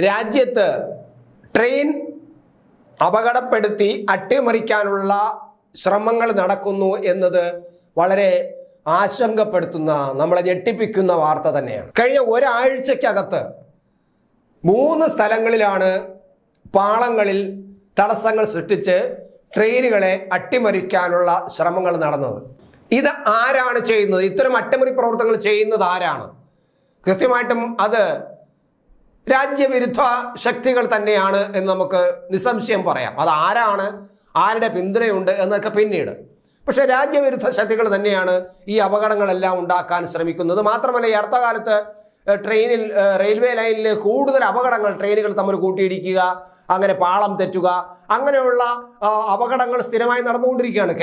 രാജ്യത്ത് ട്രെയിൻ അപകടപ്പെടുത്തി അട്ടിമറിക്കാനുള്ള ശ്രമങ്ങൾ നടക്കുന്നു എന്നത് വളരെ ആശങ്കപ്പെടുത്തുന്ന നമ്മളെ ഞെട്ടിപ്പിക്കുന്ന വാർത്ത തന്നെയാണ്. കഴിഞ്ഞ ഒരാഴ്ചക്കകത്ത് മൂന്ന് സ്ഥലങ്ങളിലാണ് പാളങ്ങളിൽ തടസ്സങ്ങൾ സൃഷ്ടിച്ച് ട്രെയിനുകളെ അട്ടിമറിക്കാനുള്ള ശ്രമങ്ങൾ നടന്നത്. ഇത് ആരാണ് ചെയ്യുന്നത്? ഇത്തരം അട്ടിമറി പ്രവർത്തനങ്ങൾ ചെയ്യുന്നത് ആരാണ്? കൃത്യമായിട്ടും അത് രാജ്യവിരുദ്ധ ശക്തികൾ തന്നെയാണ് എന്ന് നമുക്ക് നിസ്സംശയം പറയാം. അത് ആരാണ്? ആരുടെ പിന്തുണയുണ്ട് എന്നൊക്കെ പിന്നീട്. പക്ഷേ രാജ്യവിരുദ്ധ ശക്തികൾ തന്നെയാണ് ഈ അപകടങ്ങളെല്ലാം ഉണ്ടാക്കാൻ ശ്രമിക്കുന്നത്. മാത്രമല്ല ഈ അടുത്ത കാലത്ത് ട്രെയിനിൽ റെയിൽവേ ലൈനിൽ കൂടുതൽ അപകടങ്ങൾ ട്രെയിനുകൾ തമ്മിൽ കൂട്ടിയിടിക്കുക അങ്ങനെ പാളം തെറ്റുക അങ്ങനെയുള്ള അപകടങ്ങൾ സ്ഥിരമായി നടന്നുകൊണ്ടിരിക്കുകയാണ്.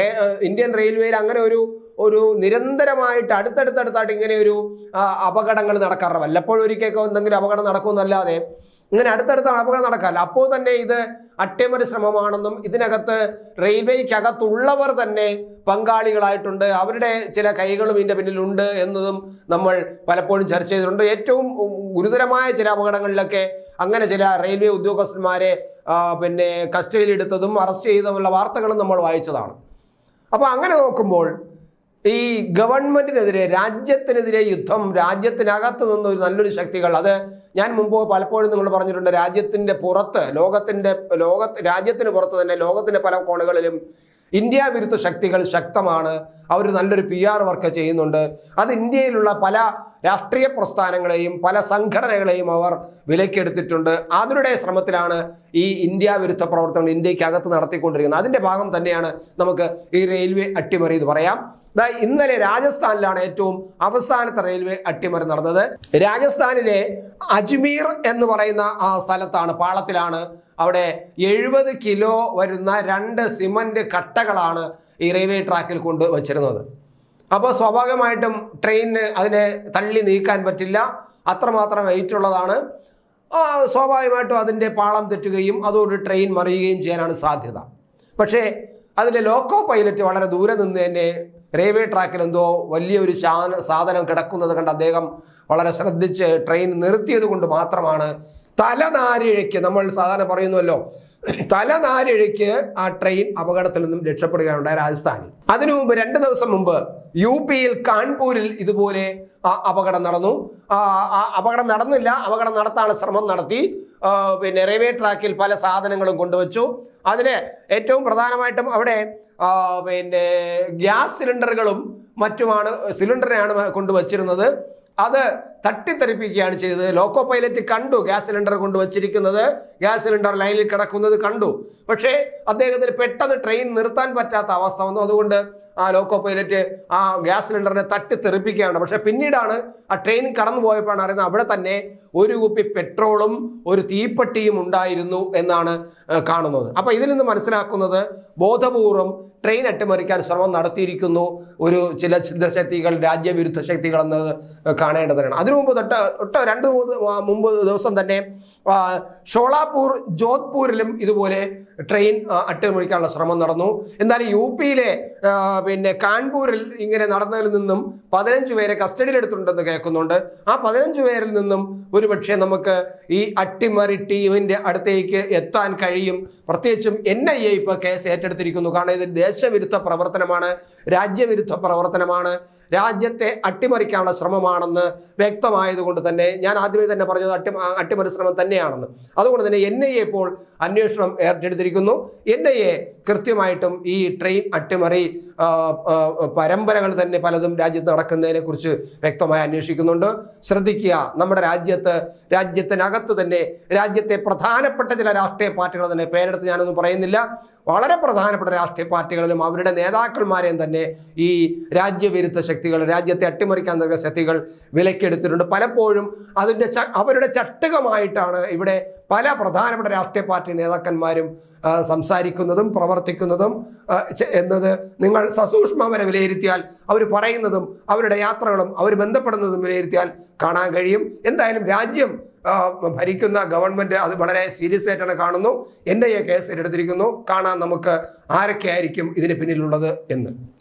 ഇന്ത്യൻ റെയിൽവേയിൽ അങ്ങനെ ഒരു ഒരു നിരന്തരമായിട്ട് അടുത്തടുത്തടുത്തായിട്ട് ഇങ്ങനെ ഒരു അപകടങ്ങൾ നടക്കാറുണ്ട്. വല്ലപ്പോഴും ഒരിക്കലൊക്കെ എന്തെങ്കിലും അപകടം നടക്കുമെന്നല്ലാതെ ഇങ്ങനെ അടുത്തടുത്ത അപകടം നടക്കാല്ല. അപ്പോൾ തന്നെ ഇത് അട്ടിമറി ശ്രമമാണെന്നും ഇതിനകത്ത് റെയിൽവേക്കകത്തുള്ളവർ തന്നെ പങ്കാളികളായിട്ടുണ്ട്. അവരുടെ ചില കൈകളും ഇതിന്റെ പിന്നിലുണ്ട് എന്നതും നമ്മൾ പലപ്പോഴും ചർച്ച ചെയ്തിട്ടുണ്ട്. ഏറ്റവും ഗുരുതരമായ ചില അപകടങ്ങളിലൊക്കെ അങ്ങനെ ചില റെയിൽവേ ഉദ്യോഗസ്ഥന്മാരെ പിന്നെ കസ്റ്റഡിയിലെടുത്തതും അറസ്റ്റ് ചെയ്തതുമുള്ള വാർത്തകളും നമ്മൾ വായിച്ചതാണ്. അപ്പോൾ അങ്ങനെ നോക്കുമ്പോൾ ഈ ഗവൺമെന്റിനെതിരെ രാജ്യത്തിനെതിരെ യുദ്ധം രാജ്യത്തിനകത്ത് നിന്ന് ഒരു നല്ലൊരു ശക്തികൾ. അത് ഞാൻ മുമ്പ് പലപ്പോഴും നിങ്ങൾ പറഞ്ഞിട്ടുണ്ട് രാജ്യത്തിന്റെ പുറത്ത് ലോകത്തിന്റെ ലോക രാജ്യത്തിന് പുറത്ത് തന്നെ ലോകത്തിന്റെ പല കോണുകളിലും ഇന്ത്യ വിരുദ്ധ ശക്തികൾ ശക്തമാണ്. അവർ നല്ലൊരു പി ആർ വർക്ക് ചെയ്യുന്നുണ്ട്. അത് ഇന്ത്യയിലുള്ള പല രാഷ്ട്രീയ പ്രസ്ഥാനങ്ങളെയും പല സംഘടനകളെയും അവർ വിലക്കെടുത്തിട്ടുണ്ട് അതിരുടെ ശ്രമത്തിലാണ് ഈ ഇന്ത്യ വിരുദ്ധ പ്രവർത്തനങ്ങൾ ഇന്ത്യക്കകത്ത് നടത്തിക്കൊണ്ടിരിക്കുന്നത്. അതിന്റെ ഭാഗം തന്നെയാണ് നമുക്ക് ഈ റെയിൽവേ അട്ടിമറി എന്ന് പറയാം. ഇന്നലെ രാജസ്ഥാനിലാണ് ഏറ്റവും അവസാനത്തെ റെയിൽവേ അട്ടിമറി നടന്നത്. രാജസ്ഥാനിലെ അജ്മീർ എന്ന് പറയുന്ന ആ സ്ഥലത്താണ് പാളത്തിലാണ്. അവിടെ എഴുപത് കിലോ വരുന്ന രണ്ട് സിമന്റ് കട്ടകളാണ് ഈ റെയിൽവേ ട്രാക്കിൽ കൊണ്ട് വച്ചിരുന്നത്. അപ്പോൾ സ്വാഭാവികമായിട്ടും ട്രെയിനിന് അതിനെ തള്ളി നീക്കാൻ പറ്റില്ല. അത്രമാത്രം വെയിറ്റ് ഉള്ളതാണ്. സ്വാഭാവികമായിട്ടും അതിന്റെ പാളം തെറ്റുകയും അതോട് ട്രെയിൻ മറിയുകയും ചെയ്യാനാണ് സാധ്യത. പക്ഷേ അതിന്റെ ലോക്കോ പൈലറ്റ് വളരെ ദൂരെ നിന്ന് തന്നെ റെയിൽവേ ട്രാക്കിൽ എന്തോ വലിയൊരു സാധനം കിടക്കുന്നത് കണ്ട് അദ്ദേഹം വളരെ ശ്രദ്ധിച്ച് ട്രെയിൻ നിർത്തിയത് കൊണ്ട് മാത്രമാണ് തലനാരിഴയ്ക്ക് നമ്മൾ സാധാരണ പറയുന്നുവല്ലോ തലനാരിഴയ്ക്ക് ആ ട്രെയിൻ അപകടത്തിൽ നിന്നും രക്ഷപ്പെടുകയുണ്ടായ രാജസ്ഥാനിൽ. അതിനു മുമ്പ് രണ്ട് ദിവസം മുമ്പ് യു പിയിൽ കാൺപൂരിൽ ഇതുപോലെ അപകടം നടന്നു. അപകടം നടന്നില്ല. അപകടം നടത്താനുള്ള ശ്രമം നടത്തി. പിന്നെ റെയിൽവേ ട്രാക്കിൽ പല സാധനങ്ങളും കൊണ്ടുവച്ചു. അതിന് ഏറ്റവും പ്രധാനമായിട്ടും അവിടെ പിന്നെ ഗ്യാസ് സിലിണ്ടറുകളും മറ്റുമാണ് സിലിണ്ടറിനെയാണ് കൊണ്ടുവച്ചിരുന്നത്. അത് തട്ടിത്തെറിപ്പിക്കുകയാണ് ചെയ്തത്. ലോക്കോ പൈലറ്റ് കണ്ടു ഗ്യാസ് സിലിണ്ടർ കൊണ്ട് വച്ചിരിക്കുന്നത് ഗ്യാസ് സിലിണ്ടർ ലൈനിൽ കിടക്കുന്നത് കണ്ടു. പക്ഷേ അദ്ദേഹത്തിന് പെട്ടെന്ന് ട്രെയിൻ നിർത്താൻ പറ്റാത്ത അവസ്ഥ വന്നു. അതുകൊണ്ട് ആ ലോക്കോ പൈലറ്റ് ആ ഗ്യാസ് സിലിണ്ടറിനെ തട്ടി തട്ടിത്തെറിപ്പിക്കുകയാണ് പക്ഷെ പിന്നീടാണ് ആ ട്രെയിൻ കടന്നു പോയപ്പോഴാണ് അറിയുന്നത് അവിടെ തന്നെ ഒരു കുപ്പി പെട്രോളും ഒരു തീപ്പെട്ടിയും ഉണ്ടായിരുന്നു എന്നാണ് കാണുന്നത്. അപ്പോൾ ഇതിൽ നിന്ന് മനസ്സിലാക്കുന്നത് ബോധപൂർവം ട്രെയിൻ അട്ടിമറിക്കാൻ ശ്രമം നടത്തിയിരിക്കുന്നു ഒരു ചില ശക്തികൾ രാജ്യവിരുദ്ധ ശക്തികൾ എന്നത് കാണേണ്ടതാണ് അതിനു മുമ്പ് തൊട്ട് തൊട്ട് രണ്ട് മൂന്ന് മുമ്പ് ദിവസം തന്നെ ഷോളാപൂർ ജോധ്പൂരിലും ഇതുപോലെ ട്രെയിൻ അട്ടിമറിക്കാനുള്ള ശ്രമം നടന്നു. എന്നാൽ യു പിയിലെ പിന്നെ കാൺപൂരിൽ ഇങ്ങനെ നടന്നതിൽ നിന്നും പതിനഞ്ച് പേരെ കസ്റ്റഡിയിലെടുത്തിട്ടുണ്ടെന്ന് കേൾക്കുന്നുണ്ട്. ആ പതിനഞ്ച് പേരിൽ നിന്നും ഒരുപക്ഷെ നമുക്ക് ഈ അട്ടിമറി ടീമിന്റെ അടുത്തേക്ക് എത്താൻ കഴിയും. പ്രത്യേകിച്ചും എൻ ഐ എ ഇപ്പോൾ കേസ് ഏറ്റെടുത്തിരിക്കുന്നു. കാരണം ഇത് ദേശവിരുദ്ധ പ്രവർത്തനമാണ് രാജ്യവിരുദ്ധ പ്രവർത്തനമാണ്. രാജ്യത്തെ അട്ടിമറിക്കാനുള്ള ശ്രമമാണെന്ന് വ്യക്തമായതുകൊണ്ട് തന്നെ ഞാൻ ആദ്യമേ തന്നെ പറഞ്ഞത് അട്ടി അട്ടിമറി ശ്രമം തന്നെയാണെന്ന്. അതുകൊണ്ട് തന്നെ എൻ ഐ എ ഇപ്പോൾ അന്വേഷണം ഏറ്റെടുത്തിരിക്കുന്നു എൻ ഐ എ കൃത്യമായിട്ടും ഈ ട്രെയിൻ അട്ടിമറി പരമ്പരകൾ തന്നെ പലതും രാജ്യത്ത് നടക്കുന്നതിനെ കുറിച്ച് വ്യക്തമായി അന്വേഷിക്കുന്നുണ്ട്. ശ്രദ്ധിക്കുക നമ്മുടെ രാജ്യത്ത് രാജ്യത്തിനകത്ത് തന്നെ രാജ്യത്തെ പ്രധാനപ്പെട്ട ചില രാഷ്ട്രീയ പാർട്ടികൾ തന്നെ പേരെടുത്ത് ഞാനൊന്നും പറയുന്നില്ല. വളരെ പ്രധാനപ്പെട്ട രാഷ്ട്രീയ പാർട്ടികളിലും അവരുടെ നേതാക്കന്മാരെയും തന്നെ ഈ രാജ്യവിരുദ്ധ ശക്തികൾ രാജ്യത്തെ അട്ടിമറിക്കാൻ നൽകുന്ന ശക്തികൾ വിലക്കെടുത്തിട്ടുണ്ട്. പലപ്പോഴും അതിന്റെ അവരുടെ ചട്ടുകമായിട്ടാണ് ഇവിടെ പല പ്രധാനപ്പെട്ട രാഷ്ട്രീയ പാർട്ടി നേതാക്കന്മാരും സംസാരിക്കുന്നതും പ്രവർത്തിക്കുന്നതും എന്നത് നിങ്ങൾ സസൂക്ഷ്മവരെ വിലയിരുത്തിയാൽ അവർ പറയുന്നതും അവരുടെ യാത്രകളും അവർ ബന്ധപ്പെടുന്നതും വിലയിരുത്തിയാൽ കാണാൻ കഴിയും. എന്തായാലും രാജ്യം ഭരിക്കുന്ന ഗവൺമെന്റ് അത് വളരെ സീരിയസ് ആയിട്ടാണ് കാണുന്നു. എൻ ഐ എ കേസ് ഏറ്റെടുത്തിരിക്കുന്നു. കാണാൻ നമുക്ക് ആരൊക്കെ ആയിരിക്കും ഇതിന് പിന്നിലുള്ളത് എന്ന്.